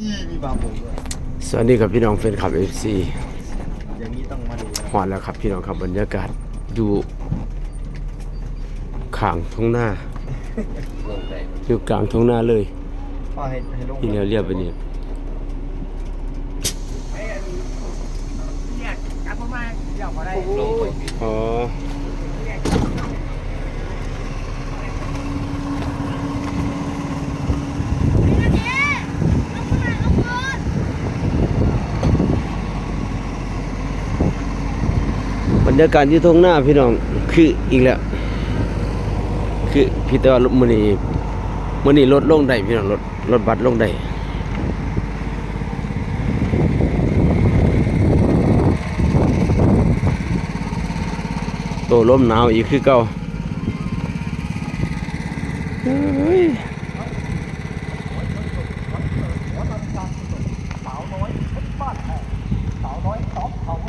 อีมีบาโบด้วยสวัสดีครับพี่น้องแฟนคลับเอฟซีอย่างนี้ต้องมาดูนะหอดแล้วครับพี่น้องครับบรรยากาศอยู่ข้างทุ่งนาอยู่กลางทุ่งนาเลยพ่อให้ให้ลงที่เรียเรียบไปนี่เนี่ยจับมามาเดี๋ยวมาได้อ๋อ รยากาศที่ทุ่งนาพี่น้องคืออีกแล้ว คือพี่แต่ว่ารถมือนี้มือนี้รถลงได้พี่น้องรถรถบัสลงได้โตลมหนาวอีกคือเก่าเฮ้ยบ้า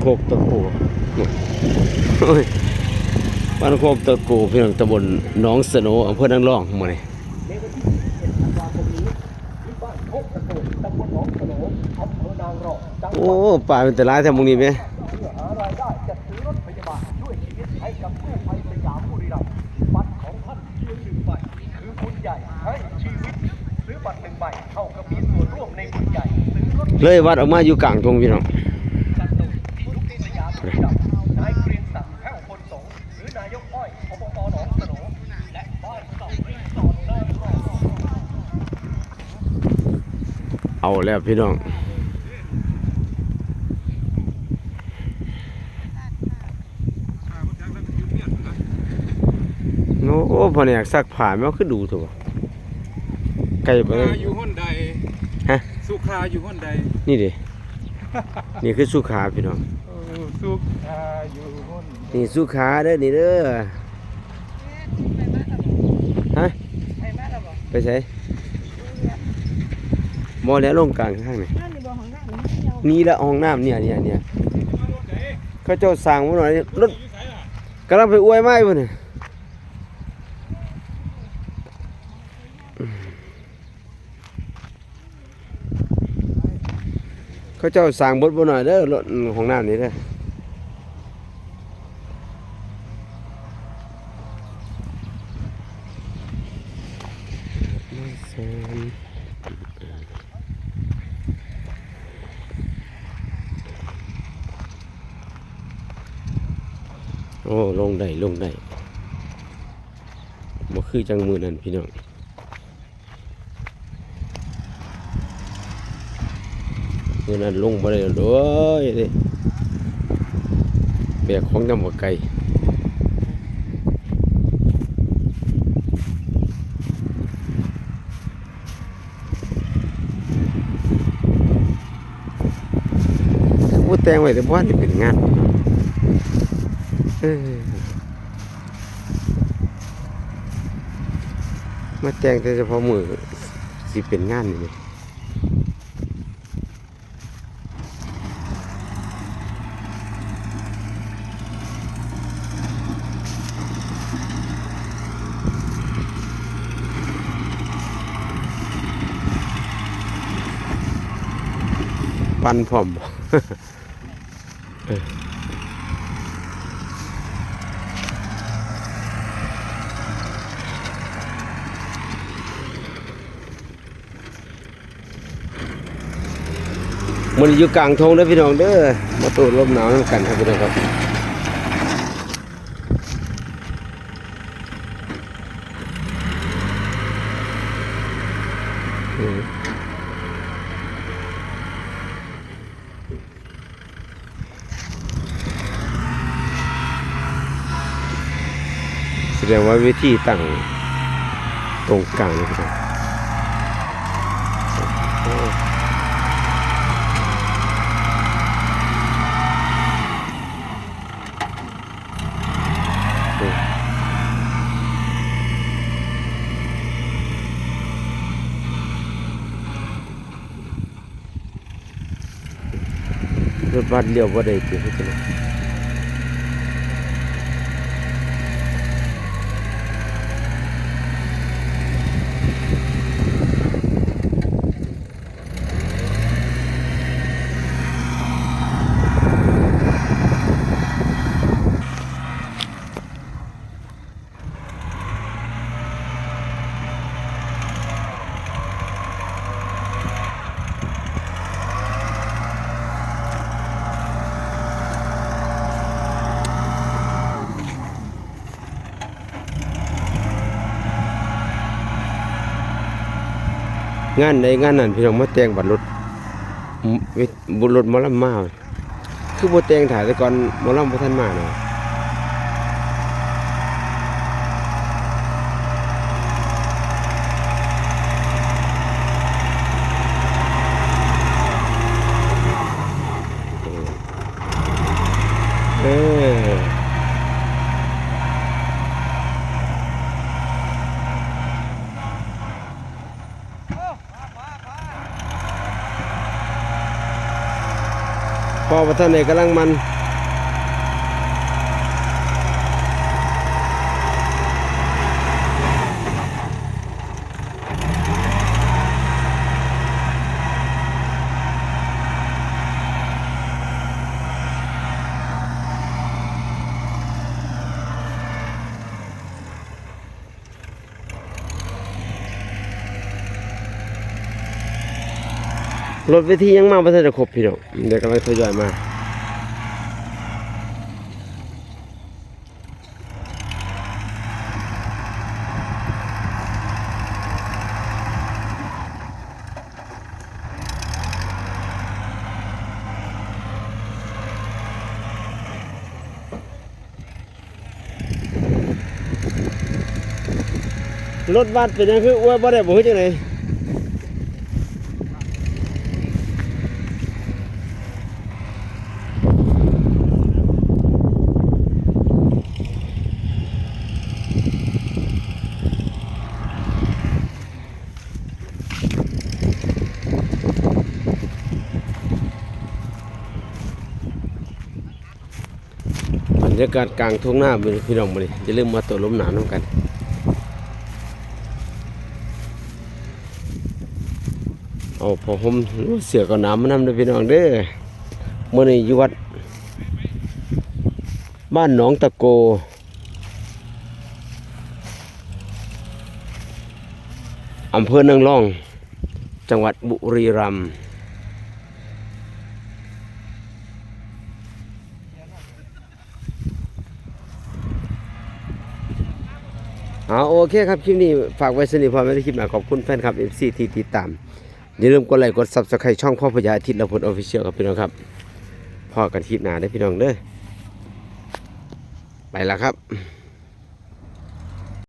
โคกตะกูบ้านโคกตะกูพี่น้องตำบลหนองสนอำเภอนางรองมาเลยโอ้ป่าเป็นแต่ร้ายแถวมึงนี่ไหมเลยวัดออกมาอยู่กลางตรงพี่น้อง จัดโดยทุกสยามบุรีรัมย์นายเกรียงศักดิ์แพ้วพลสงฆ์หรือนายกอ้อยอบตหนองสโหนและบ้านเสารีสอร์ทนายรอง เอาแล้วพี่น้องโอ้พอเนี่ยซักผ้าแม่คือดูเถอะวะไกลไปสุขาอยู่ห้นใดฮะสุขาอยู่ห้นใดนี่ดินี่คือสุขาพี่น้องสุขาอยู่ห้นนี่สุขาเด้อนี่เด้อฮะไปบ้านเราบอกไปใส่ มอแล้วลงกลางข้างนี่นั่นในบ่อของนั่งเที่ยวนี่ละห้องน้ำเนี่ยเนี่ยเนี่ยเขาเจ้าสั่งมาหน่อยรถกำลังไปอวยไม้พุ่นน่ยเขาเจ้าสั่งบดบ่หน่อยเด้อรถห้องน้ำนี่เด้อ อ้ลงได้ลงได้บ่คือจังมือนั่นพี่น้องมือนั้นลงบ่ได้โดยเด้แบกของน้ำบ่ไกลผู้แต่งไว้แต่บ่ทันได้เป็นงาน มาแต่งแต่เฉพาะมือสิเป็นงานนี่ปันพร้อมบ่ มันอยู่กลางทงเด้อพี่น้องเด้อมาตูดลมหนาวนำกันครับพี่น้องครับแสดงว่าวิธีตั้งตรงกลางนี่ครับโอ้โอ้ รถบัสเลี้ยวบ่ได้ติเฮ็ดจังได๋ งานใดงานนั้นพี่น้องมาแต่งบัตรรถอืมเวทบุรถมอลำมาคือบ่แต่งถ่ายแต่ก่อนมอลำบ่ทันมาเนาะเออ พอ ประท่านเอกกำลังมัน รถเวทียังมาประเท่านจะครบพี่น้องเดี๋ยวกำลังทยอยมา รถบัสเป็นยังคืออ้วยบ่ได้บ่ฮู้จังได รยากาศกลางทุ่งหน้าพี่น้องบ่นี่อย่าลืมมาตัวลมหนาวนํกันเอาพอผมเสือกับน้ำมานำเด้พี่น้องเด้อมื่อในยู่วัดบ้านหนองตะโกอำเภอนางรอง จังหวัดบุรีรัมย์ เอาโอเคครับคลิปนี้ฝากไว้สนิทพอไม่ได้คลิปหนาขอบคุณแฟนคลับ FC ที่ติดตามอย่าลืมกดไลค์กด s u b สไครต์ช่องพ่อพญาอาทิตย์ละพลออฟฟิเชียลครับพี่น้องครับพอกันคลิปหน้าได้พี่น้องเด้อไปแล้วครับ